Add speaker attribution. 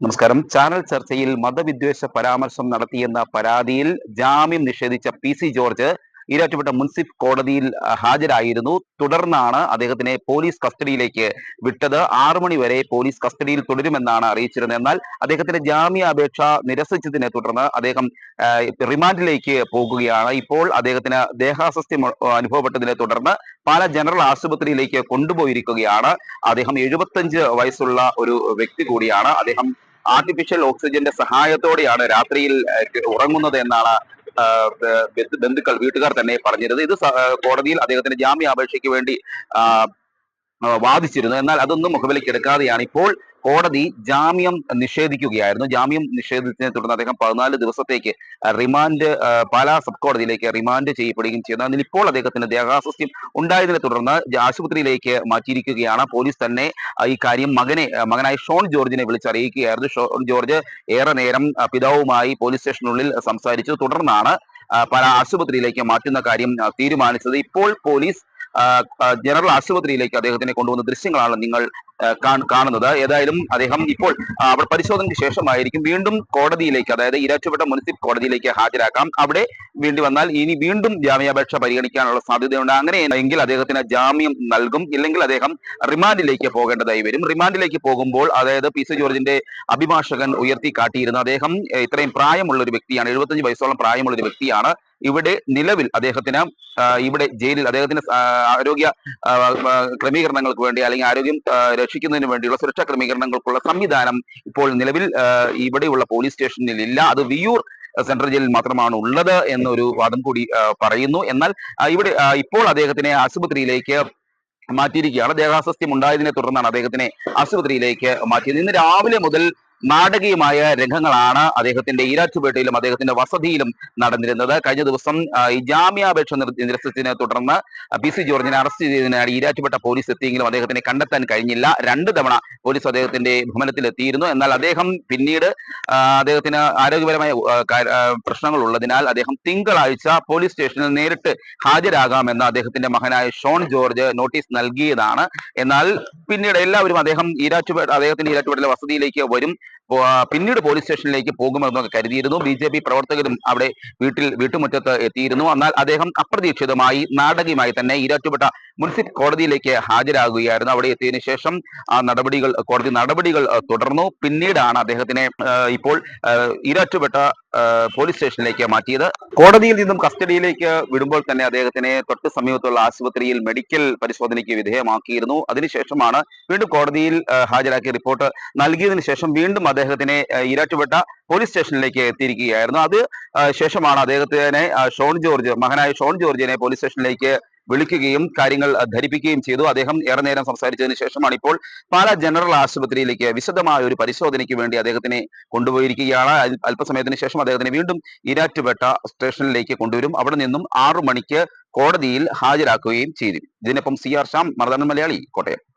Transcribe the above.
Speaker 1: നമസ്കാരം. ചാനൽ ചർച്ചയിൽ മതവിദ്വേഷ പരാമർശം നടത്തിയെന്ന പരാതിയിൽ ജാമ്യം നിഷേധിച്ച പി സി ജോർജ് ഈരാറ്റുപേട്ട മുൻസിഫ് കോടതിയിൽ ഹാജരായിരുന്നു. തുടർന്നാണ് അദ്ദേഹത്തിനെ പോലീസ് കസ്റ്റഡിയിലേക്ക് വിട്ടത്. ആറു മണി വരെ പോലീസ് കസ്റ്റഡിയിൽ തുടരുമെന്നാണ് അറിയിച്ചിരുന്നത്. എന്നാൽ അദ്ദേഹത്തിന്റെ ജാമ്യാപേക്ഷ നിരസിച്ചതിനെ തുടർന്ന് അദ്ദേഹം റിമാൻഡിലേക്ക് പോകുകയാണ്. ഇപ്പോൾ അദ്ദേഹത്തിന് ദേഹാസ്വസ്ഥ്യം അനുഭവപ്പെട്ടതിനെ തുടർന്ന് പാല ജനറൽ ആശുപത്രിയിലേക്ക് കൊണ്ടുപോയിരിക്കുകയാണ്. അദ്ദേഹം എഴുപത്തഞ്ച് വയസ്സുള്ള ഒരു വ്യക്തി കൂടിയാണ്. അദ്ദേഹം ആർട്ടിഫിഷ്യൽ ഓക്സിജന്റെ സഹായത്തോടെയാണ് രാത്രിയിൽ ഉറങ്ങുന്നത് എന്നാണ് ബന്ധുക്കൾ വീട്ടുകാർ തന്നെ പറഞ്ഞിരുന്നത്. ഇത് കോടതിയിൽ അദ്ദേഹത്തിന്റെ ജാമ്യാപേക്ഷയ്ക്ക് വേണ്ടി വാദിച്ചിരുന്നു. എന്നാൽ അതൊന്നും മുഖവിലേക്ക് എടുക്കാതെയാണ്. ഇപ്പോൾ കോടതി ജാമ്യം നിഷേധിക്കുകയായിരുന്നു. ജാമ്യം നിഷേധിച്ചതിനെ തുടർന്ന് അദ്ദേഹം പതിനാല് ദിവസത്തേക്ക് റിമാൻഡ് പാലാ സബ് കോടതിയിലേക്ക് റിമാൻഡ് ചെയ്യപ്പെടുകയും ചെയ്യുന്നു അതിൽ ഇപ്പോൾ അദ്ദേഹത്തിന് ദേഹാസ്വസ്ഥ്യം ഉണ്ടായതിനെ തുടർന്ന് ആശുപത്രിയിലേക്ക് മാറ്റിയിരിക്കുകയാണ്. പോലീസ് തന്നെ ഈ കാര്യം മകനെ മകനായ ഷോൺ ജോർജിനെ വിളിച്ചറിയിക്കുകയായിരുന്നു. ഷോൺ ജോർജ് ഏറെ നേരം പിതാവുമായി പോലീസ് സ്റ്റേഷനുള്ളിൽ സംസാരിച്ചു. തുടർന്നാണ് പാലാ ആശുപത്രിയിലേക്ക് മാറ്റുന്ന കാര്യം തീരുമാനിച്ചത്. ഇപ്പോൾ പോലീസ് ജനറൽ ആശുപത്രിയിലേക്ക് അദ്ദേഹത്തിനെ കൊണ്ടുവന്ന ദൃശ്യങ്ങളാണ് നിങ്ങൾ കാണുന്നത്. ഏതായാലും അദ്ദേഹം ഇപ്പോൾ അവിടെ പരിശോധനയ്ക്ക് ശേഷമായിരിക്കും വീണ്ടും കോടതിയിലേക്ക് അതായത് ഇരാറ്റുപേട്ട മുനിസിപ്പൽ കോടതിയിലേക്ക് ഹാജരാക്കാം. അവിടെ വേണ്ടി വന്നാൽ ഇനി വീണ്ടും ജാമ്യാപേക്ഷ പരിഗണിക്കാനുള്ള സാധ്യതയുണ്ട്. അങ്ങനെ അങ്ങനെയെങ്കിൽ അദ്ദേഹത്തിന് ജാമ്യം നൽകും. ഇല്ലെങ്കിൽ അദ്ദേഹം റിമാൻഡിലേക്ക് പോകേണ്ടതായി വരും. റിമാൻഡിലേക്ക് പോകുമ്പോൾ അതായത് പി സി ജോർജിന്റെ അഭിഭാഷകൻ ഉയർത്തി കാട്ടിയിരുന്ന. അദ്ദേഹം ഇത്രയും പ്രായമുള്ള ഒരു വ്യക്തിയാണ് എഴുപത്തഞ്ച് വയസ്സോളം പ്രായമുള്ള ഒരു വ്യക്തിയാണ്. ഇവിടെ നിലവിൽ അദ്ദേഹത്തിന് ഇവിടെ ജയിലിൽ അദ്ദേഹത്തിന് ആരോഗ്യ ക്രമീകരണങ്ങൾക്ക് വേണ്ടി അല്ലെങ്കിൽ ആരോഗ്യം രക്ഷിക്കുന്നതിന് വേണ്ടിയുള്ള സുരക്ഷാ ക്രമീകരണങ്ങൾക്കുള്ള സംവിധാനം ഇപ്പോൾ നിലവിൽ ഇവിടെയുള്ള പോലീസ് സ്റ്റേഷനിൽ ഇല്ല. അത് വിയൂർ സെൻട്രൽ ജയിലിൽ മാത്രമാണ് ഉള്ളത് എന്നൊരു വാദം കൂടി പറയുന്നു. എന്നാൽ ഇവിടെ ഇപ്പോൾ അദ്ദേഹത്തിനെ ആശുപത്രിയിലേക്ക് മാറ്റിയിരിക്കുകയാണ്. ദേഹാസ്വസ്ഥ്യം ഉണ്ടായതിനെ തുടർന്നാണ് അദ്ദേഹത്തിനെ ആശുപത്രിയിലേക്ക് മാറ്റിയത്. ഇന്ന് രാവിലെ മുതൽ നാടകീയമായ രംഗങ്ങളാണ് അദ്ദേഹത്തിന്റെ ഈരാറ്റുപേട്ടയിലും അദ്ദേഹത്തിന്റെ വസതിയിലും നടന്നിരുന്നത്. കഴിഞ്ഞ ദിവസം ഈ ജാമ്യാപേക്ഷ നിരസിച്ചതിനെ തുടർന്ന് പി സി ജോർജിനെ അറസ്റ്റ് ചെയ്തതിനാണ് ഈരാറ്റുപേട്ട പോലീസ് എത്തിയെങ്കിലും അദ്ദേഹത്തിനെ കണ്ടെത്താൻ കഴിഞ്ഞില്ല. രണ്ട് തവണ പോലീസ് അദ്ദേഹത്തിന്റെ ഭവനത്തിൽ എത്തിയിരുന്നു എന്നാൽ അദ്ദേഹം പിന്നീട് അദ്ദേഹത്തിന് ആരോഗ്യപരമായ പ്രശ്നങ്ങൾ ഉള്ളതിനാൽ അദ്ദേഹം തിങ്കളാഴ്ച പോലീസ് സ്റ്റേഷനിൽ നേരിട്ട് ഹാജരാകാമെന്ന് അദ്ദേഹത്തിന്റെ മകനായ ഷോൺ ജോർജ് നോട്ടീസ് നൽകിയതാണ്. എന്നാൽ പിന്നീട് എല്ലാവരും അദ്ദേഹം ഈരാറ്റുപേട്ട അദ്ദേഹത്തിന്റെ ഈരാറ്റുപേട്ടിലെ വസതിയിലേക്ക് വരും. പിന്നീട് പോലീസ് സ്റ്റേഷനിലേക്ക് പോകുമെന്നൊക്കെ കരുതിയിരുന്നു. ബി ജെ പി പ്രവർത്തകരും അവിടെ വീട്ടിൽ വീട്ടുമുറ്റത്ത് എത്തിയിരുന്നു. എന്നാൽ അദ്ദേഹം അപ്രതീക്ഷിതമായി നാടകീയമായി തന്നെ ഈരാറ്റുപേട്ട മുനിസിപ്പൽ കോടതിയിലേക്ക് ഹാജരാകുകയായിരുന്നു. അവിടെ എത്തിയതിനു ശേഷം ആ നടപടികൾ കോടതി നടപടികൾ തുടർന്നു. പിന്നീടാണ് അദ്ദേഹത്തിനെ ഇപ്പോൾ ഇരാറ്റുപെട്ട പോലീസ് സ്റ്റേഷനിലേക്ക് മാറ്റിയത്. കോടതിയിൽ നിന്നും കസ്റ്റഡിയിലേക്ക് വിടുമ്പോൾ തന്നെ അദ്ദേഹത്തിനെ തൊട്ട് സമീപത്തുള്ള ആശുപത്രിയിൽ മെഡിക്കൽ പരിശോധനയ്ക്ക് വിധേയമാക്കിയിരുന്നു. അതിനുശേഷമാണ് വീണ്ടും കോടതിയിൽ ഹാജരാക്കിയ റിപ്പോർട്ട് നൽകിയതിനു ശേഷം വീണ്ടും അദ്ദേഹത്തിനെ ഇരാറ്റുപെട്ട പോലീസ് സ്റ്റേഷനിലേക്ക് എത്തിയിരിക്കുകയായിരുന്നു. അത് ശേഷമാണ് അദ്ദേഹത്തിനെ ഷോൺ ജോർജ് മകനായ ഷോൺ ജോർജിനെ പോലീസ് സ്റ്റേഷനിലേക്ക് വിളിക്കുകയും കാര്യങ്ങൾ ധരിപ്പിക്കുകയും ചെയ്തു. അദ്ദേഹം ഏറെ നേരം സംസാരിച്ചതിന് ശേഷമാണ് ഇപ്പോൾ പാലാ ജനറൽ ആശുപത്രിയിലേക്ക് വിശദമായ ഒരു പരിശോധനയ്ക്ക് വേണ്ടി അദ്ദേഹത്തിനെ കൊണ്ടുപോയിരിക്കുകയാണ്. അല്പസമയത്തിന് ശേഷം അദ്ദേഹത്തിനെ വീണ്ടും ഇരാറ്റുപേട്ട സ്റ്റേഷനിലേക്ക് കൊണ്ടുവരും. അവിടെ നിന്നും ആറു മണിക്ക് കോടതിയിൽ ഹാജരാക്കുകയും ചെയ്തു. ഇതിനൊപ്പം സി ആർ ശ്യാം മലയാളി കോട്ടയം.